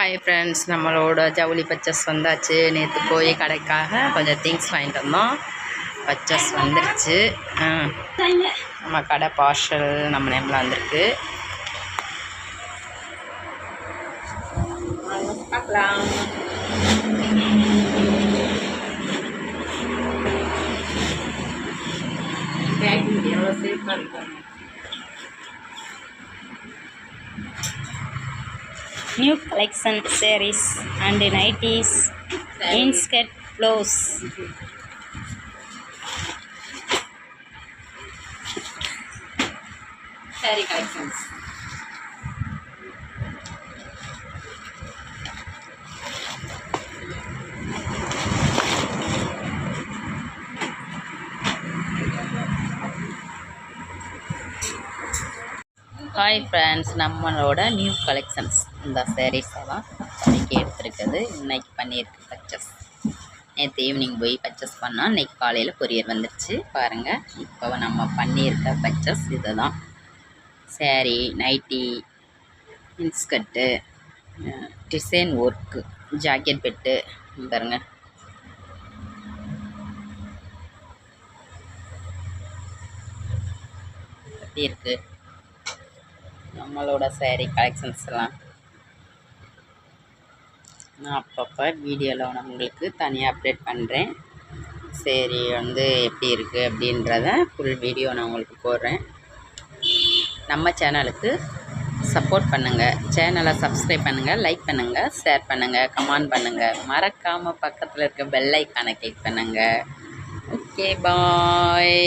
Hi friends நம்மளோட ஜவுளி patches வந்தாச்சு. நேற்று போய் கடைக்காக கொஞ்சம் திங்ஸ் வாங்கிட்டு வந்தோம். பச்சஸ் வந்துருச்சு. நம்ம கடை பார்சல் நம்ம நேமில் வந்திருக்கு. பார்க்கலாம். பேக்கிங் எவ்வளோ சேஃபாக இருக்காங்க new collection series and 90s inskirt blouse. Very good. Hi friends நம்மளோட நியூ கலெக்ஷன்ஸ் இந்த சேரீஸை தான் இன்றைக்கி எடுத்துருக்குது இன்னைக்கு பண்ணியிருக்கு பர்ச்சஸ் நேற்று ஈவினிங் போய் பர்ச்சஸ் பண்ணோம் இன்றைக்கி காலையில் கொரியர் வந்துருச்சு. பாருங்கள் இப்போ நம்ம பண்ணியிருக்க பர்ச்சஸ் இதுதான். Sari nighty inskirt design work jacket bed பாருங்க. எப்படி இருக்குது நம்மளோட சேரீ கலெக்ஷன்ஸ் எல்லாம். நான் அப்பப்போ வீடியோவில் நான் உங்களுக்கு தனியாக அப்டேட் பண்ணுறேன் சரி வந்து எப்படி இருக்குது அப்படின்றத ஃபுல் வீடியோ நான் உங்களுக்கு போடுறேன். நம்ம சேனலுக்கு சப்போர்ட் பண்ணுங்கள் சேனலை சப்ஸ்கிரைப் பண்ணுங்கள் லைக் பண்ணுங்கள் ஷேர் பண்ணுங்கள் கமெண்ட் பண்ணுங்கள் மறக்காமல் பக்கத்தில் இருக்க பெல் ஐக்கானை கிளிக் பண்ணுங்கள் ஓகே பாய்